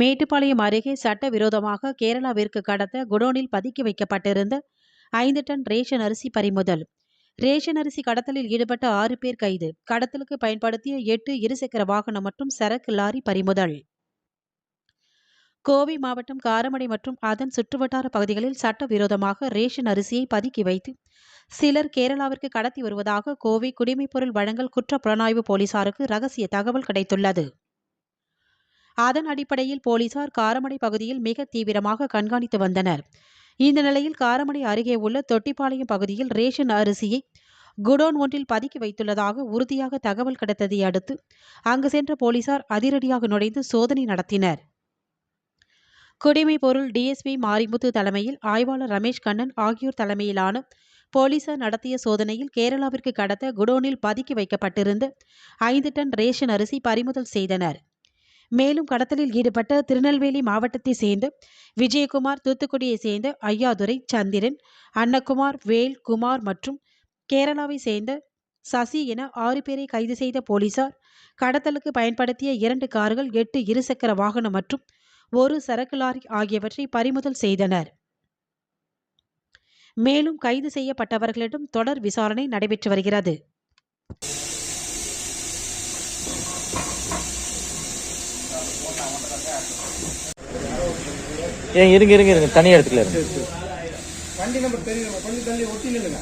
மேட்டுப்பாளையம் அருகே சட்டவிரோதமாக கேரளாவிற்கு கடத்த குடோனில் பதுக்கி வைக்கப்பட்டிருந்த ஐந்து டன் ரேஷன் அரிசி பறிமுதல். ரேஷன் அரிசி கடத்தலில் ஈடுபட்ட ஆறு பேர் கைது. கடத்தலுக்கு பயன்படுத்திய எட்டு இருசக்கர வாகனம் மற்றும் சரக்கு லாரி பறிமுதல். கோவை மாவட்டம் காரமடை மற்றும் அதன் சுற்றுவட்டார பகுதிகளில் சட்டவிரோதமாக ரேஷன் அரிசியை பதுக்கி வைத்து சிலர் கேரளாவிற்கு கடத்தி வருவதாக கோவை குடிமைப்பொருள் வழங்கல் குற்ற புலனாய்வு போலீசாருக்கு ரகசிய தகவல் கிடைத்துள்ளது. அதன் அடிப்படையில் போலீசார் காரமடை பகுதியில் மிக தீவிரமாக கண்காணித்து வந்தனர். இந்த நிலையில் காரமடை அருகே உள்ள தொட்டிப்பாளையம் பகுதியில் ரேஷன் அரிசியை குடோன் ஒன்றில் பதுக்கி வைத்துள்ளதாக உறுதியாக தகவல் கிடைத்ததை அடுத்து அங்கு சென்ற போலீசார் அதிரடியாக நுழைந்து சோதனை நடத்தினர். குடிமை பொருள் டிஎஸ்பி மாரிமுத்து தலைமையில் ஆய்வாளர் ரமேஷ் கண்ணன் ஆகியோர் தலைமையிலான போலீசார் நடத்திய சோதனையில் கேரளாவிற்கு கடத்த குடோனில் பதுக்கி வைக்கப்பட்டிருந்த ஐந்து டன் ரேஷன் அரிசி பறிமுதல் செய்தனர். மேலும் கடத்தலில் ஈடுபட்ட திருநெல்வேலி மாவட்டத்தைச் சேர்ந்த விஜயகுமார் தூத்துக்குடியை சேர்ந்த ஐயாதுரை சந்திரன் அன்னகுமார் வேல் குமார் மற்றும் கேரளாவை சேர்ந்த சசி என ஆறு பேரை கைது செய்த போலீசார் கடத்தலுக்கு பயன்படுத்திய இரண்டு கார்கள் எட்டு இருசக்கர வாகனம் மற்றும் ஒரு சரக்கு லாரி ஆகியவற்றை பறிமுதல் செய்தனர். மேலும் கைது செய்யப்பட்டவர்களிடம் தொடர் விசாரணை நடைபெற்று வருகிறது. ஏன் இருங்க இருங்க இருங்க. தனியாக எடுத்துக்கல இருங்க வண்டி நம்பர் தெரியும். கொஞ்சம் தள்ளி ஒட்டி நில்லுங்க.